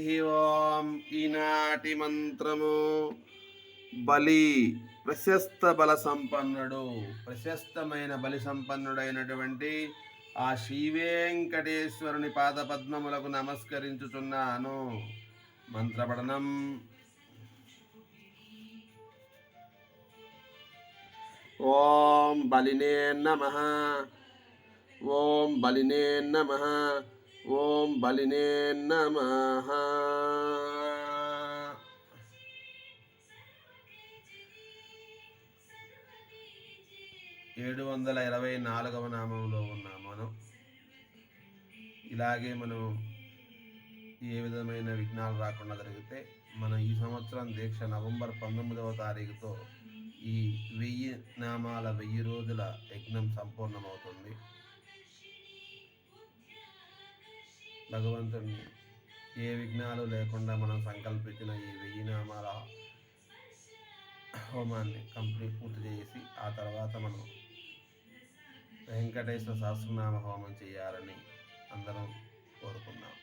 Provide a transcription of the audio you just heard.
హరి ఓం ఈనాటి మంత్రము. బలి ప్రశస్త బల సంపన్నుడు ప్రశస్తమైన బలి సంపన్నుడైనటువంటి ఆ శ్రీవేంకటేశ్వరుని పాదపద్మములకు నమస్కరించుచున్నాను. మంత్రపఠనం. ఓం బలినే నమ. ఓం బలినే నమ. ఓం బలినే నమ ఏడు వందల ఇరవై నాలుగవ నామంలో ఉన్నాం మనం. ఇలాగే మనం ఏ విధమైన విఘ్నాలు రాకుండా జరిగితే మన ఈ సంవత్సరం దీక్ష నవంబర్ పంతొమ్మిదవ తారీఖుతో ఈ వెయ్యి నామాల వెయ్యి రోజుల యజ్ఞం సంపూర్ణమవుతుంది. భగవంతుని ఏ విఘ్నాలు లేకుండా మనం సంకల్పించిన ఈ వెయ్యి నామాల హోమాన్ని కంప్లీట్ పూర్తి చేసి ఆ తర్వాత మనం వెంకటేశ్వర సహస్రనామ హోమం చేయాలని అందరం కోరుకున్నాం